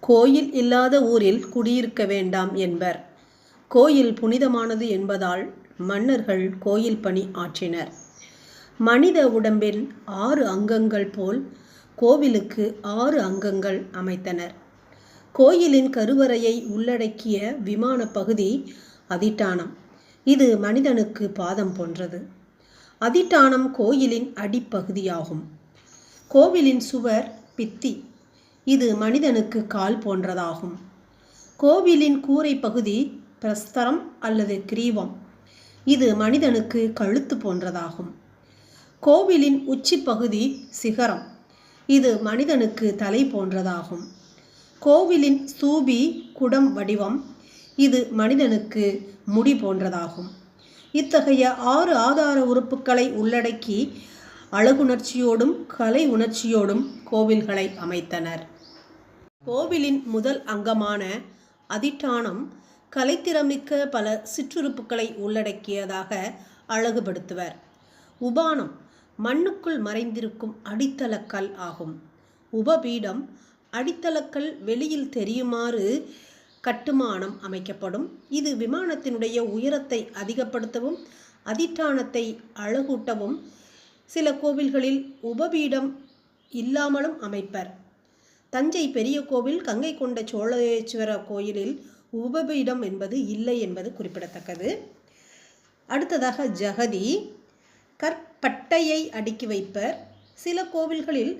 கோயில் இல்லாத ஊரில் குடியிருக்க வேண்டாம் என்பர். கோயில் புனிதமானது என்பதால் மன்னர்கள் கோயில் பணி ஆற்றினர். மனித உடம்பின் ஆறு அங்கங்கள் போல் கோவிலுக்கு ஆறு அங்கங்கள் அமைத்தனர். கோயிலின் கருவறையை உள்ளடக்கிய விமான பகுதி அதிட்டானம். இது மனிதனுக்கு பாதம் போன்றது. அதிட்டானம் கோயிலின் அடிப்பகுதியாகும். கோவிலின் சுவர் பித்தி. இது மனிதனுக்கு கால் போன்றதாகும். கோவிலின் கூரை பகுதி பிரஸ்தரம் அல்லது கிரீவம். இது மனிதனுக்கு கழுத்து போன்றதாகும். கோவிலின் உச்சி பகுதி சிகரம். இது மனிதனுக்கு தலை போன்றதாகும். கோவிலின் சூபி குடம் வடிவம். இது மனிதனுக்கு முடி போன்றதாகும். இத்தகைய ஆறு ஆதார உறுப்புகளை உள்ளடக்கி அழகுணர்ச்சியோடும் கலை உணர்ச்சியோடும் கோவில்களை அமைத்தனர். கோவிலின் முதல் அங்கமான அதிட்டானம் கலைத்திறமிக்க பல சிற்றுறுப்புக்களை உள்ளடக்கியதாக அழகுபடுத்துவர். உபானம் மண்ணுக்குள் மறைந்திருக்கும் அடித்தளக்கல் ஆகும். உபபீடம் அடித்தளக்கல் வெளியில் தெரியுமாறு கட்டுமானம் அமைக்கப்படும். இது விமானத்தினுடைய உயரத்தை அதிகப்படுத்தவும் அதிட்டானத்தை அழகூட்டவும் சில கோவில்களில் உபபீடம் இல்லாமலும் அமைப்பர். தஞ்சை பெரிய கோவில் கங்கை கொண்ட சோழேஸ்வர கோயிலில் உபபீடம் என்பது இல்லை என்பது குறிப்பிடத்தக்கது. அடுத்ததாக ஜகதி. கற்பட்டையை அடுக்கி வைப்பர். சில கோவில்களில்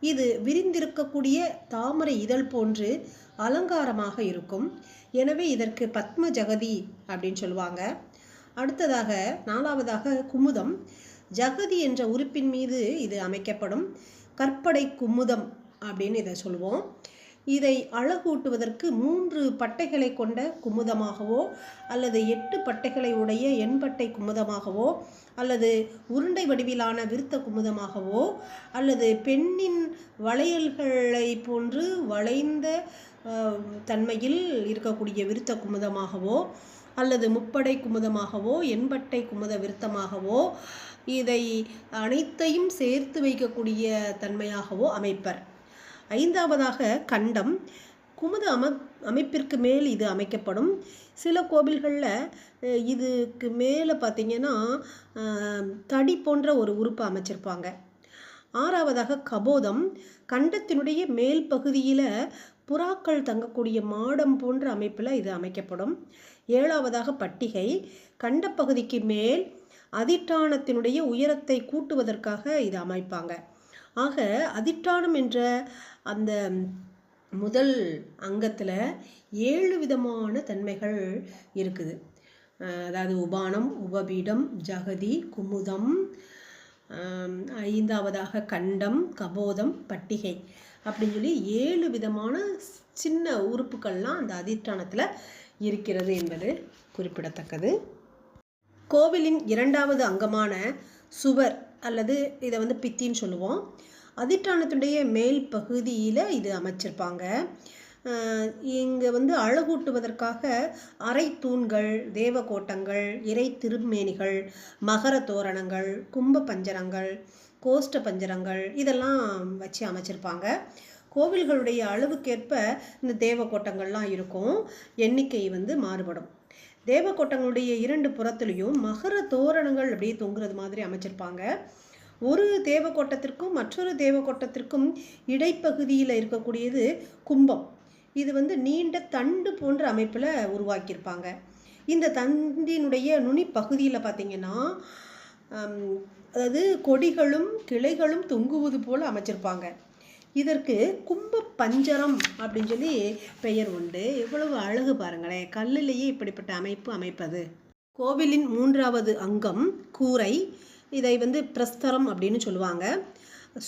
இது விரிந்திருக்கக்கூடிய தாமரை இதழ் போன்று அலங்காரமாக இருக்கும். எனவே இதற்கு பத்ம ஜகதி அப்படின்னு சொல்லுவாங்க. அடுத்ததாக நாலாவதாக குமுதம். ஜகதி என்ற உறுப்பின் மீது இது அமைக்கப்படும். கற்படை குமுதம் அப்படின்னு இதை சொல்லுவோம். இதை அழகூட்டுவதற்கு மூன்று பட்டைகளை கொண்ட குமுதமாகவோ அல்லது எட்டு பட்டைகளை உடைய எண்பட்டை குமுதமாகவோ அல்லது உருண்டை வடிவிலான விருத்த குமுதமாகவோ அல்லது பெண்ணின் வளையல்களை போன்று வளைந்த தன்மையில் இருக்கக்கூடிய விருத்த குமுதமாகவோ அல்லது முப்படை குமுதமாகவோ எண்பட்டை குமுத விருத்தமாகவோ இதை அனைத்தையும் சேர்த்து வைக்கக்கூடிய தன்மையாகவோ அமைப்பர். ஐந்தாவதாக கண்டம். குமுத அம அமைப்பிற்கு மேல் இது அமைக்கப்படும். சில கோவில்களில் இதுக்கு மேலே பார்த்திங்கன்னா தடி போன்ற ஒரு உறுப்பு அமைச்சிருப்பாங்க. ஆறாவதாக கபோதம். கண்டத்தினுடைய மேல் பகுதியில் புறாக்கள் தங்கக்கூடிய மாடம் போன்ற அமைப்பில் இது அமைக்கப்படும். ஏழாவதாக பட்டிகை. கண்டப்பகுதிக்கு மேல் அதிட்டானத்தினுடைய உயரத்தை கூட்டுவதற்காக இது அமைப்பாங்க. ஆக அதிட்டானம் என்ற அந்த முதல் அங்கத்தில் ஏழு விதமான தன்மைகள் இருக்குது. அதாவது உபானம் உபபீடம் ஜகதி குமுதம் ஐந்தாவதாக கண்டம் கபோதம் பட்டிகை அப்படின்னு சொல்லி ஏழு விதமான சின்ன உறுப்புகள்லாம் அந்த அதிஷ்டானத்தில் இருக்கிறது என்பது குறிப்பிடத்தக்கது. கோவிலின் இரண்டாவது அங்கமான சுவர் அல்லது இதை வந்து பித்தின்னு சொல்லுவோம். அதிட்டானத்துடைய மேல் பகுதியில் இது அமைச்சிருப்பாங்க. இங்கே வந்து அழகூட்டுவதற்காக அரை தூண்கள் தேவகோட்டங்கள் இறை திருமேனிகள் மகர தோரணங்கள் கும்ப பஞ்சரங்கள் கோஷ்ட பஞ்சரங்கள் இதெல்லாம் வச்சு அமைச்சிருப்பாங்க. கோவில்களுடைய அளவுக்கேற்ப இந்த தேவக்கோட்டங்கள்லாம் இருக்கும். எண்ணிக்கை வந்து மாறுபடும். தேவக்கோட்டங்களுடைய இரண்டு புறத்துலேயும் மகர தோரணங்கள் அப்படியே தொங்குறது மாதிரி அமைச்சிருப்பாங்க. ஒரு தேவக்கோட்டத்திற்கும் மற்றொரு தேவக்கோட்டத்திற்கும் இடைப்பகுதியில் இருக்கக்கூடியது கும்பம். இது வந்து நீண்ட தண்டு போன்ற அமைப்பில் உருவாக்கியிருப்பாங்க. இந்த தண்டினுடைய நுனி பகுதியில் பார்த்திங்கன்னா அதாவது கொடிகளும் கிளைகளும் தொங்குவது போல் அமைச்சிருப்பாங்க. இதற்கு கும்ப பஞ்சரம் அப்படின்னு சொல்லி பெயர் உண்டு. எவ்வளவு அழகு பாருங்களேன் கல்லிலேயே இப்படிப்பட்ட அமைப்பு அமைப்பது. கோவிலின் மூன்றாவது அங்கம் கூரை இதை வந்து பிரஸ்தரம் அப்படின்னு சொல்லுவாங்க.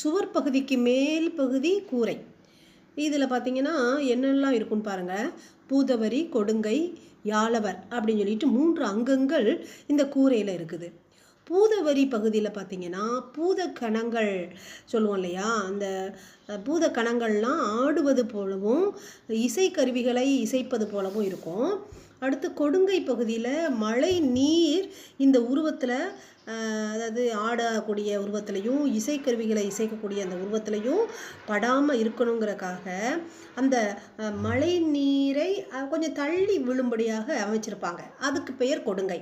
சுவர் பகுதிக்கு மேல் பகுதி கூரை. இதில் பார்த்தீங்கன்னா என்னெல்லாம் இருக்குன்னு பாருங்கள் பூதவரி கொடுங்கை யாழவர் அப்படின்னு சொல்லிட்டு மூன்று அங்கங்கள் இந்த கூரையில் இருக்குது. பூதவரி பகுதியில் பார்த்தீங்கன்னா பூத கணங்கள் சொல்லுவோம் இல்லையா? அந்த பூத கணங்கள்லாம் ஆடுவது போலவும் இசைக்கருவிகளை இசைப்பது போலவும் இருக்கும். அடுத்து கொடுங்கை பகுதியில் மழை நீர் இந்த உருவத்தில் அதாவது ஆடக்கூடிய உருவத்திலையும் இசைக்கருவிகளை இசைக்கக்கூடிய அந்த உருவத்திலையும் படாமல் இருக்கணுங்கிறக்காக அந்த மழை நீரை கொஞ்சம் தள்ளி விழும்படியாக அமைச்சிருப்பாங்க. அதுக்கு பெயர் கொடுங்கை.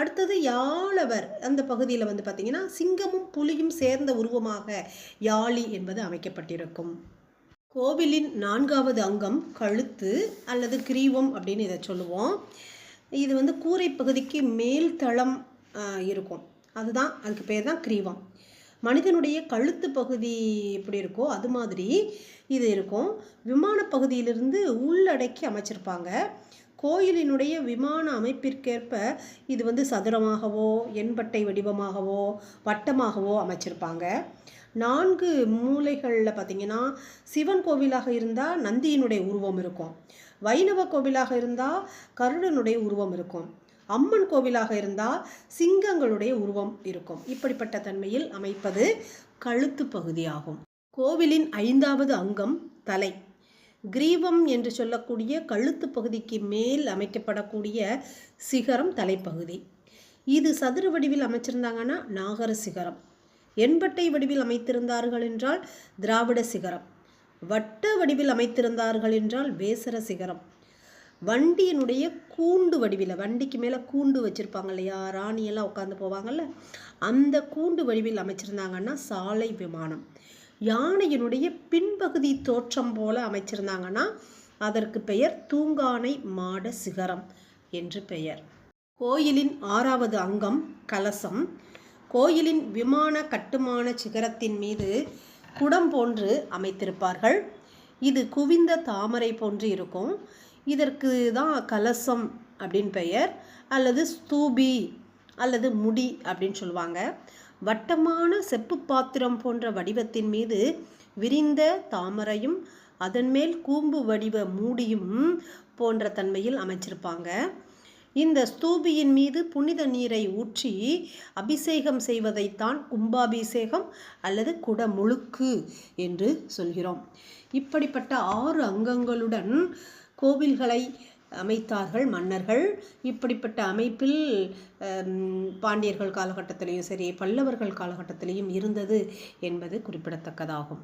அடுத்தது யாழவர். அந்த பகுதியில் வந்து பார்த்திங்கன்னா சிங்கமும் புலியும் சேர்ந்த உருவமாக யாழி என்பது அமைக்கப்பட்டிருக்கும். கோவிலின் நான்காவது அங்கம் கழுத்து அல்லது கிரீவம் அப்படின்னு இதை சொல்லுவோம். இது வந்து கூரை பகுதிக்கு மேல் தளம் இருக்கும். அதுதான் அதுக்கு பேர் தான் கிரீவம். மனிதனுடைய கழுத்து பகுதி எப்படி இருக்கோ அது மாதிரி இது இருக்கும். விமான பகுதியிலிருந்து உள்ளடக்கி அமைச்சிருப்பாங்க. கோயிலினுடைய விமான அமைப்பிற்கேற்ப இது வந்து சதுரமாகவோ எண்பட்டை வடிவமாகவோ வட்டமாகவோ அமைச்சிருப்பாங்க. நான்கு மூலைகளில் பார்த்தீங்கன்னா சிவன் கோவிலாக இருந்தால் நந்தியினுடைய உருவம் இருக்கும். வைணவ கோவிலாக இருந்தால் கருடனுடைய உருவம் இருக்கும். அம்மன் கோவிலாக இருந்தால் சிங்கங்களுடைய உருவம் இருக்கும். இப்படிப்பட்ட தன்மையில் அமைப்பது கழுத்து பகுதியாகும். கோவிலின் ஐந்தாவது அங்கம் தலை. கிரீவம் என்று சொல்லக்கூடிய கழுத்து பகுதிக்கு மேல் அமைக்கப்படக்கூடிய சிகரம் தலைப்பகுதி. இது சதுர வடிவில் அமைச்சிருந்தாங்கன்னா நாகர சிகரம். எண்பட்டை வடிவில் அமைத்திருந்தார்கள் என்றால் திராவிட சிகரம். வட்ட வடிவில் அமைத்திருந்தார்கள் என்றால் வேசர சிகரம். வண்டியினுடைய கூண்டு வடிவில் வண்டிக்கு மேலே கூண்டு வச்சுருப்பாங்க இல்லையா? ராணியெல்லாம் உட்காந்து போவாங்கல்ல? அந்த கூண்டு வடிவில் அமைச்சிருந்தாங்கன்னா சாலை விமானம். யானையினுடைய பின்பகுதி தோற்றம் போல அமைச்சிருந்தாங்கன்னா அதற்கு பெயர் தூங்கானை மாட சிகரம் என்று பெயர். கோயிலின் ஆறாவது அங்கம் கலசம். கோயிலின் விமான கட்டுமான சிகரத்தின் மீது குடம் போன்று அமைத்திருப்பார்கள். இது குவிந்த தாமரை போன்று இருக்கும். இதற்கு தான் கலசம் அப்படின்னு பெயர். அல்லது ஸ்தூபி அல்லது முடி அப்படின்னு சொல்லுவாங்க. வட்டமான செப்பு பாத்திரம் போன்ற வடிவத்தின் மீது விரிந்த தாமரையும் அதன் மேல் கூம்பு வடிவ மூடியும் போன்ற தன்மையில் அமைச்சிருப்பாங்க. இந்த ஸ்தூபியின் மீது புனித நீரை ஊற்றி அபிஷேகம் செய்வதைத்தான் கும்பாபிஷேகம் அல்லது குடமுழுக்கு என்று சொல்கிறோம். இப்படிப்பட்ட ஆறு அங்கங்களுடன் கோவில்களை அமைத்தார்கள் மன்னர்கள். இப்படிப்பட்ட அமைப்பில் பாண்டியர்கள் காலகட்டத்திலையும் சரி பல்லவர்கள் காலகட்டத்திலையும் இருந்தது என்பது குறிப்பிடத்தக்கதாகும்.